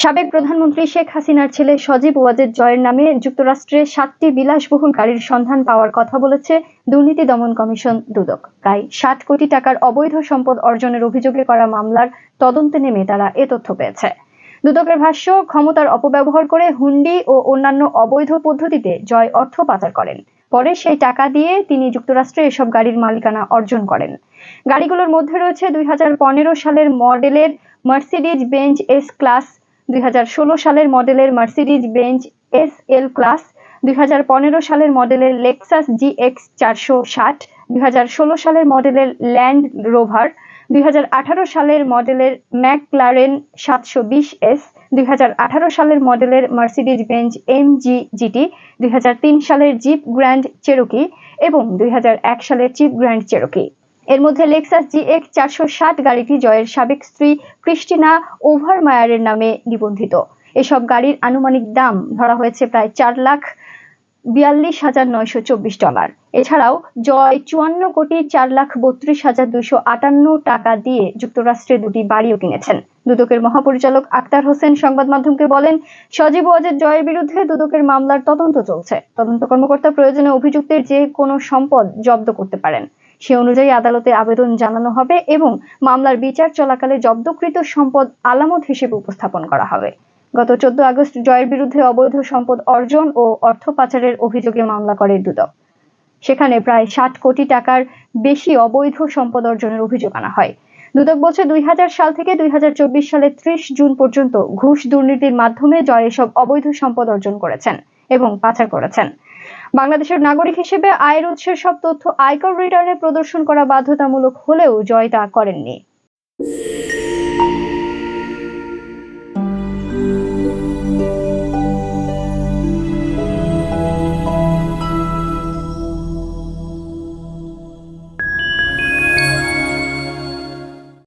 সাবেক প্রধানমন্ত্রী শেখ হাসিনার ছেলে সজীব ওয়াজেদ জয়ের নামে যুক্তরাষ্ট্রে সাতটি বিলাসবহুল গাড়ির সন্ধান পাওয়ার কথা বলেছে দুর্নীতি দমন কমিশন দুদক। প্রায় ষাট কোটি টাকার অবৈধ সম্পদ অর্জনের অভিযোগে করা মামলার তদন্তে নেমে তারা এ তথ্য পেয়েছে। দুদকের ভাষ্য, ক্ষমতার অপব্যবহার করে হুন্ডি ও অন্যান্য অবৈধ পদ্ধতিতে জয় অর্থ পাচার করেন। পরে সেই টাকা দিয়ে তিনি যুক্তরাষ্ট্রে এসব গাড়ির মালিকানা অর্জন করেন। গাড়িগুলোর মধ্যে রয়েছে দুই হাজার পনেরো সালের মডেলের মার্সিডিজ বেঞ্চ এস ক্লাস ষোলো সালের মডেলের Mercedes Benz S L class, দুই হাজার পনেরো সালের মডেলের লেক্সাস জি এক্স চারশো ষাট সালের মডেলের ল্যান্ড রোভার, দুই হাজার আঠারো সালের মডেলের ম্যাকলারেন সাতশো বিশ এস, দুই হাজার আঠারো সালের মডেলের Mercedes Benz M G GT দুই হাজার তিন সালের জিপ গ্র্যান্ড চেরোকি এবং দুই হাজার এক সালের জিপ গ্র্যান্ড চেরোকি এর মধ্যে লেক্সাস জি এক্স চারশো ষাট গাড়িটি জয়ের সাবেক স্ত্রী ক্রিস্টিনা ওভারমায়ারের নামে নিবন্ধিত। এসব গাড়ির আনুমানিক দাম ধরা হয়েছে প্রায় চার লাখ বিয়াল্লিশ হাজার নয়শো চব্বিশ ডলার। এছাড়াও জয় চুয়ান্ন কোটি চার লাখ বত্রিশ হাজার দুইশো আটান্ন টাকা দিয়ে যুক্তরাষ্ট্রে দুটি বাড়িও কিনেছেন। দুদকের মহাপরিচালক আক্তার হোসেন সংবাদ মাধ্যমকে বলেন, সজীব ওয়াজেদ জয়ের বিরুদ্ধে দুদকের মামলার তদন্ত চলছে। তদন্ত কর্মকর্তা প্রয়োজনে অভিযুক্তের যে কোনো সম্পদ জব্দ করতে পারেন। সে অনুযায়ী আদালতে আবেদন জানানো হবে এবং মামলার বিচার চলাকালে জব্দকৃত সম্পদ আলামত হিসেবে উপস্থাপন করা হবে। গত চোদ্দ আগস্ট জয়ের বিরুদ্ধে অবৈধ সম্পদ অর্জন ও অর্থ পাচারের অভিযোগে মামলা করে দুদক। সেখানে প্রায় ষাট কোটি টাকার বেশি অবৈধ সম্পদ অর্জনের অভিযোগ আনা হয়। দুদক বলছে দুই হাজার সাল থেকে দুই হাজার চব্বিশ সালের ত্রিশ জুন পর্যন্ত ঘুষ দুর্নীতির মাধ্যমে জয় এসব অবৈধ সম্পদ অর্জন করেছেন এবং পাচার করেছেন। বাংলাদেশের নাগরিক হিসেবে আয়ের উৎসের সব তথ্য আয়কর রিটার্নে প্রদর্শন করা বাধ্যতামূলক হলেও জয় তা করেননি।